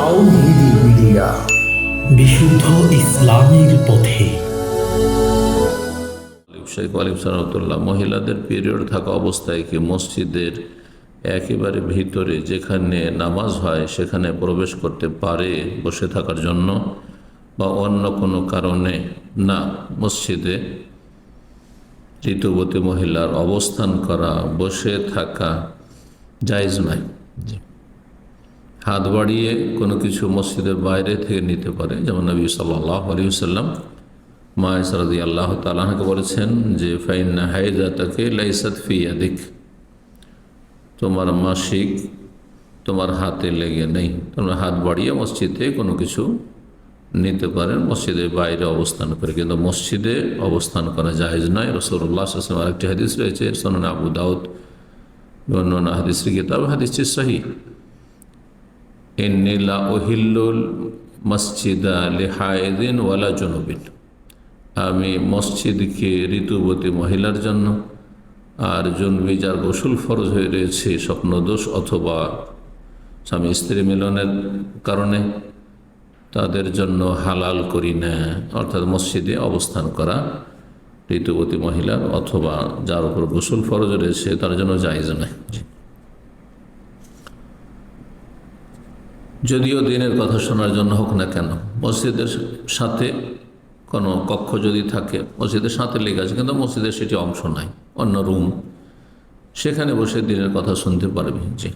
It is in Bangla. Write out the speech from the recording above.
তাওহিদি মিডিয়া। বিশুদ্ধ ইসলামের পথে। শেখ আলিম সালামতুল্লাহ মহিলাদের পিরিয়ড থাকা অবস্থায় কি মসজিদের একেবারে ভিতরে যেখানে নামাজ হয় সেখানে প্রবেশ করতে পারে বসে থাকার জন্য বা অন্য কোনো কারণে? না মসজিদে ঋতুবতী মহিলার অবস্থান করা বসে থাকা জায়জ নাই। হাত বাড়িয়ে কোনো কিছু মসজিদের বাইরে থেকে নিতে পারে। যেমন নবী সাল্লাহ আলী সাল্লাম মায়সরাদি আল্লাহ তালাহকে বলেছেন যে, ফাইন্না হাইজাতাকে লাইসাত ফিয়াদিক তোমার মাসিক তোমার হাতে লেগে নেই। তোমরা হাত বাড়িয়ে মসজিদে কোনো কিছু নিতে পারেন, মসজিদের বাইরে অবস্থান করে। কিন্তু মসজিদে অবস্থান করা জায়েজ নয়। রসুল্লাহ আসলাম আরেকটি হাদিস রয়েছে, সোনান আবু দাউদ অন্যান্য হাদিসের কিতাব। হাদিসটি সহি ইন্নিলা ওহিল্লুল মসজিদা লেহায়দিন ওয়ালা জনবিন আমি মসজিদকে ঋতুবতী মহিলার জন্য আর জন্মী যার গোসল ফরজ হয়ে রয়েছে স্বপ্নদোষ অথবা স্বামী স্ত্রী মিলনের কারণে তাদের জন্য হালাল করি না, অর্থাৎ মসজিদে অবস্থান করা ঋতুবতী মহিলার অথবা যার উপর গোসল ফরজ রয়েছে তার জন্য জায়জ নয়। যদিও দিনের কথা শোনার জন্য হোক না কেন, মসজিদের সাথে কোনো কক্ষ যদি থাকে, মসজিদের সাথে লেগে আছে, কিন্তু মসজিদের সেটি অংশ নাই, অন্য রুম। সেখানে বসে দিনের কথা শুনতে পারবে, জি।